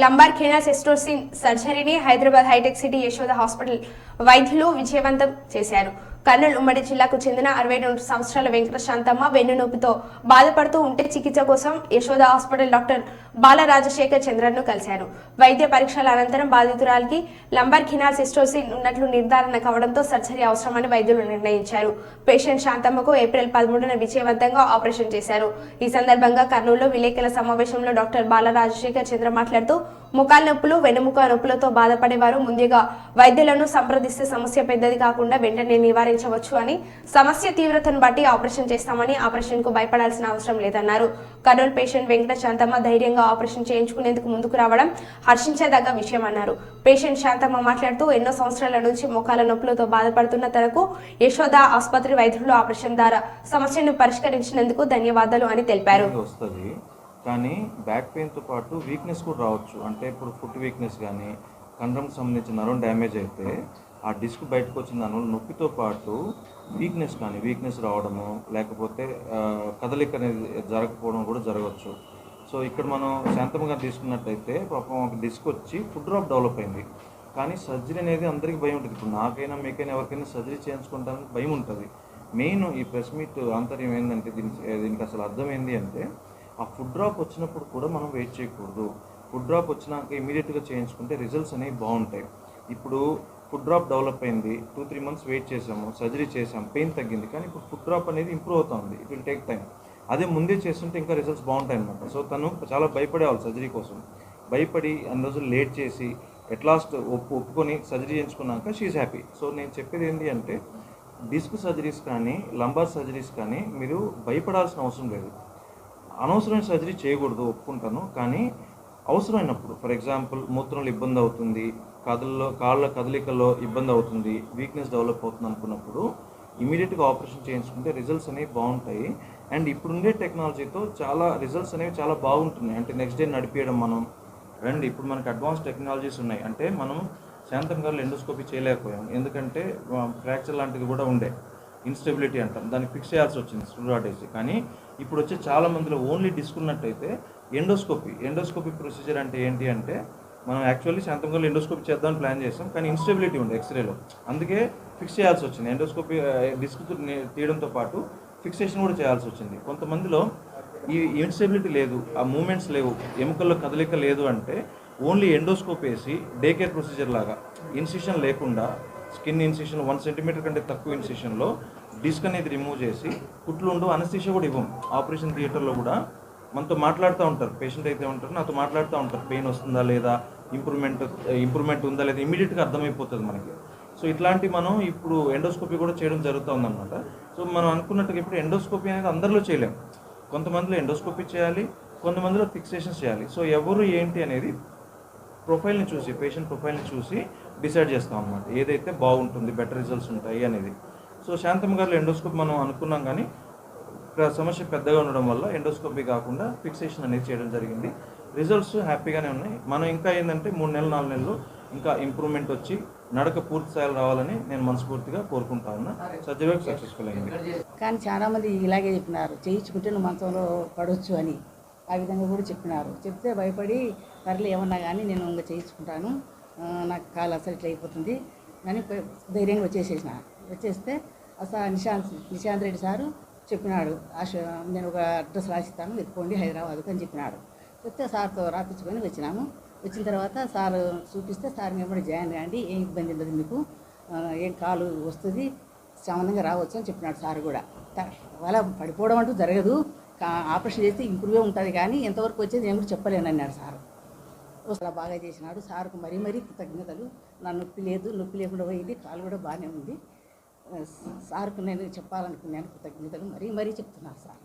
Lumbar canal stenosis సర్జరీని Hyderabad Hitech City Yashoda hospital వైద్యులు విజయవంతం చేశారు. కర్నూలు ఉమ్మడి జిల్లాకు చెందిన అరవై రెండు సంవత్సరాల వెంకట శాంతమ్మ వెన్నునొప్పితో బాధపడుతూ ఉంటే చికిత్స కోసం యశోద హాస్పిటల్ డాక్టర్ బాల రాజశేఖర్ చంద్రన్ను కలిశారు. వైద్య పరీక్షల అనంతరం బాధితురాలికి లంబర్ ఖినాల్ సిస్టోసిన్ ఉన్నట్లు నిర్ధారణ కావడంతో సర్జరీ అవసరమని వైద్యులు నిర్ణయించారు. పేషెంట్ శాంతమ్మకు ఏప్రిల్ పదమూడున విజయవంతంగా ఆపరేషన్ చేశారు. ఈ సందర్భంగా కర్నూలులో విలేకరుల సమావేశంలో డాక్టర్ బాల రాజశేఖర్ చంద్ర మాట్లాడుతూ ముఖాల నొప్పులు వెన్నుముక నొప్పులతో బాధపడేవారు. ముందుగా వైద్యులను సంప్రదిస్తే సమస్య పెద్దది కాకుండా వెంటనే నివారించారు నివారించవచ్చు అని సమస్య తీవ్రతను బట్టి ఆపరేషన్ చేస్తామని ఆపరేషన్కు భయపడాల్సిన అవసరం లేదన్నారు. కర్నూలు పేషెంట్ వెంకట శాంతమ్మ ధైర్యంగా ఆపరేషన్ చేయించుకునేందుకు ముందుకు రావడం హర్షించదగ్గ విషయం అన్నారు. పేషెంట్ శాంతమ్మ మాట్లాడుతూ ఎన్నో సంవత్సరాల నుంచి మోకాల నొప్పులతో బాధపడుతున్న తనకు యశోద ఆసుపత్రి వైద్యులు ఆపరేషన్ ద్వారా సమస్యను పరిష్కరించినందుకు ధన్యవాదాలు అని తెలిపారు. కానీ బ్యాక్ పెయిన్తో పాటు వీక్నెస్ కూడా రావచ్చు. అంటే ఇప్పుడు ఫుట్ వీక్నెస్ కానీ కండ్రంకి సంబంధించిన నరం డ్యామేజ్ అయితే ఆ డిస్క్ బయటకు వచ్చిన దానివల్ల నొప్పితో పాటు వీక్నెస్ కానీ వీక్నెస్ రావడము లేకపోతే కదలిక అనేది జరగకపోవడం కూడా జరగవచ్చు. సో ఇక్కడ మనం శాంతంగా తీసుకున్నట్టయితే పాపం ఒక డిస్క్ వచ్చి ఫుడ్ డ్రాప్ డెవలప్ అయింది. కానీ సర్జరీ అనేది అందరికీ భయం ఉంటుంది. ఇప్పుడు నాకైనా మీకైనా ఎవరికైనా సర్జరీ చేయించుకుంటానికి భయం ఉంటుంది. మెయిన్ ఈ ప్రెస్ మీట్ ఆంతర్యం ఏంటంటే దీనికి దీనికి అసలు అర్థం ఏంటి అంటే ఆ ఫుడ్ డ్రాప్ వచ్చినప్పుడు కూడా మనం వెయిట్ చేయకూడదు. ఫుడ్ డ్రాప్ వచ్చినాక ఇమీడియట్గా చేయించుకుంటే రిజల్ట్స్ అనేవి బాగుంటాయి. ఇప్పుడు ఫుడ్ డ్రాప్ డెవలప్ అయింది. టూ త్రీ మంత్స్ వెయిట్ చేసాము సర్జరీ చేసాము పెయిన్ తగ్గింది. కానీ ఇప్పుడు ఫుడ్ డ్రాప్ అనేది ఇంప్రూవ్ అవుతుంది. ఇట్ విల్ టేక్ టైం అదే ముందే చేస్తుంటే ఇంకా రిజల్ట్స్ బాగుంటాయి అనమాట సో తను చాలా భయపడేవాళ్ళు సర్జరీ కోసం. భయపడి అన్ని రోజులు లేట్ చేసి ఎట్ లాస్ట్ ఒప్పు ఒప్పుకొని సర్జరీ చేయించుకున్నాక షీఈ్ హ్యాపీ సో నేను చెప్పేది ఏంటి అంటే డిస్క్ సర్జరీస్ కానీ లంబార్ సర్జరీస్ కానీ మీరు భయపడాల్సిన అవసరం లేదు. అనవసరమైన సర్జరీ చేయకూడదు ఒప్పుకుంటాను. కానీ అవసరమైనప్పుడు ఫర్ ఎగ్జాంపుల్ మూత్రంలో ఇబ్బంది అవుతుంది కదల్లో కాళ్ళ కదలికల్లో ఇబ్బంది అవుతుంది వీక్నెస్ డెవలప్ అవుతుంది అనుకున్నప్పుడు ఇమీడియట్గా ఆపరేషన్ చేయించుకుంటే రిజల్ట్స్ అనేవి బాగుంటాయి. అండ్ ఇప్పుడుండే టెక్నాలజీతో చాలా రిజల్ట్స్ అనేవి చాలా బాగుంటున్నాయి. అంటే నెక్స్ట్ డే నడిపించడం మనం అండ్ ఇప్పుడు మనకి అడ్వాన్స్ టెక్నాలజీస్ ఉన్నాయి. అంటే మనం శాంతం గారు ఎండోస్కోపీ చేయలేకపోయాం. ఎందుకంటే ఫ్రాక్చర్ లాంటిది కూడా ఉండే. ఇన్స్టెబిలిటీ అంటాం. దాన్ని ఫిక్స్ చేయాల్సి వచ్చింది స్టూడాటేజీ కానీ ఇప్పుడు వచ్చే చాలా మందిలో ఓన్లీ డిస్క్ ఉన్నట్టయితే ఎండోస్కోపీ. ఎండోస్కోపీ ప్రొసీజర్ అంటే ఏంటి అంటే మనం యాక్చువల్లీ శాంతంగా ఎండోస్కోపీ చేద్దామని ప్లాన్ చేసాం కానీ ఇన్స్టెబిలిటీ ఉంది ఎక్స్రేలో. అందుకే ఫిక్స్ చేయాల్సి వచ్చింది. ఎండోస్కోపీ డిస్క్ తీయడంతో పాటు ఫిక్సేషన్ కూడా చేయాల్సి వచ్చింది. కొంతమందిలో ఈ ఇన్స్టెబిలిటీ లేదు ఆ మూమెంట్స్ లేవు ఎముకల్లో కదలిక లేదు అంటే ఓన్లీ ఎండోస్కోప్ వేసి డే కేర్ ప్రొసీజర్ లాగా ఇన్సిషన్ లేకుండా స్కిన్ ఇన్సిషన్ వన్ సెంటీమీటర్ కంటే తక్కువ ఇన్సిషన్లో డిస్క్ అనేది రిమూవ్ చేసి కుట్లు ఉండు అనస్థిషియా కూడా ఇవ్వం. ఆపరేషన్ థియేటర్లో కూడా మనతో మాట్లాడుతూ ఉంటారు. పేషెంట్ అయితే ఉంటారు నాతో మాట్లాడుతూ ఉంటారు. పెయిన్ వస్తుందా లేదా? ఇంప్రూవ్మెంట్ ఇంప్రూవ్మెంట్ ఉందా లేదా? ఇమీడియట్గా అర్థమైపోతుంది మనకి. సో ఇట్లాంటి మనం ఇప్పుడు ఎండోస్కోపీ కూడా చేయడం జరుగుతుంది అనమాట సో మనం అనుకున్నట్టుగా ఇప్పుడు ఎండోస్కోపీ అనేది అందరిలో చేయలేం. కొంతమందిలో ఎండోస్కోపీ చేయాలి కొంతమందిలో ఫిక్సేషన్ చేయాలి. సో ఎవరు ఏంటి అనేది ప్రొఫైల్ని చూసి పేషెంట్ ప్రొఫైల్ని చూసి డిసైడ్ చేస్తాం అనమాట ఏదైతే బాగుంటుంది బెటర్ రిజల్ట్స్ ఉంటాయి అనేది. సో శాంతమ్మ గారిలో ఎండోస్కోప్ మనం అనుకున్నాం కానీ ఇక్కడ సమస్య పెద్దగా ఉండడం వల్ల ఎండోస్కోపీ కాకుండా ఫిక్సేషన్ అనేది చేయడం జరిగింది. రిజల్ట్స్ హ్యాపీగానే ఉన్నాయి. మనం ఇంకా ఏంటంటే మూడు నెలలు నాలుగు నెలలు ఇంకా ఇంప్రూవ్మెంట్ వచ్చి నడక పూర్తి స్థాయిలో రావాలని నేను మనస్ఫూర్తిగా కోరుకుంటా ఉన్నా. సర్జరీ సక్సెస్ఫుల్ అయింది. కానీ చాలామంది ఇలాగే చెప్పినారు. చేయించుకుంటే నువ్వు మంచంలో పడవచ్చు అని. ఆ విధంగా కూడా చెప్పినారు. చెప్తే భయపడి సర్లే ఏమన్నా కానీ నేను ఇంకా చేయించుకుంటాను. నాకు కాలు అసలు ఇట్లా అయిపోతుంది కానీ ప- ధైర్యంగా వచ్చేసేసిన. వచ్చేస్తే అసలు నిశాంత్ నిశాంత్ రెడ్డి సారు చెప్పినాడు. ఆశ నేను ఒక అడ్రస్ రాసిస్తాను ఎత్తుకోండి హైదరాబాద్కు అని చెప్పినాడు. వస్తే సార్తో రాపించుకొని వచ్చినాము. వచ్చిన తర్వాత సార్ చూపిస్తే సార్ మేము జాయిన్ కాండి ఏం ఇబ్బంది ఉండదు మీకు ఏం కాలు వస్తుంది సామాన్యంగా రావచ్చు అని చెప్పినాడు సార్ కూడా. అలా పడిపోవడం అంటూ జరగదు. ఆపరేషన్ చేస్తే ఇంప్రూవే ఉంటుంది కానీ ఎంతవరకు వచ్చేది నేను కూడా చెప్పలేను అన్నాడు సార్. చాలా బాగా చేసినాడు. సార్కు మరీ మరీ కృతజ్ఞతలు. నా నొప్పి లేదు నొప్పి లేకుండా పోయింది కాలు కూడా బాగానే ఉంది. సార్కు నేను చెప్పాలనుకున్నాను కృతజ్ఞతలు మరీ మరీ చెప్తున్నాను సార్.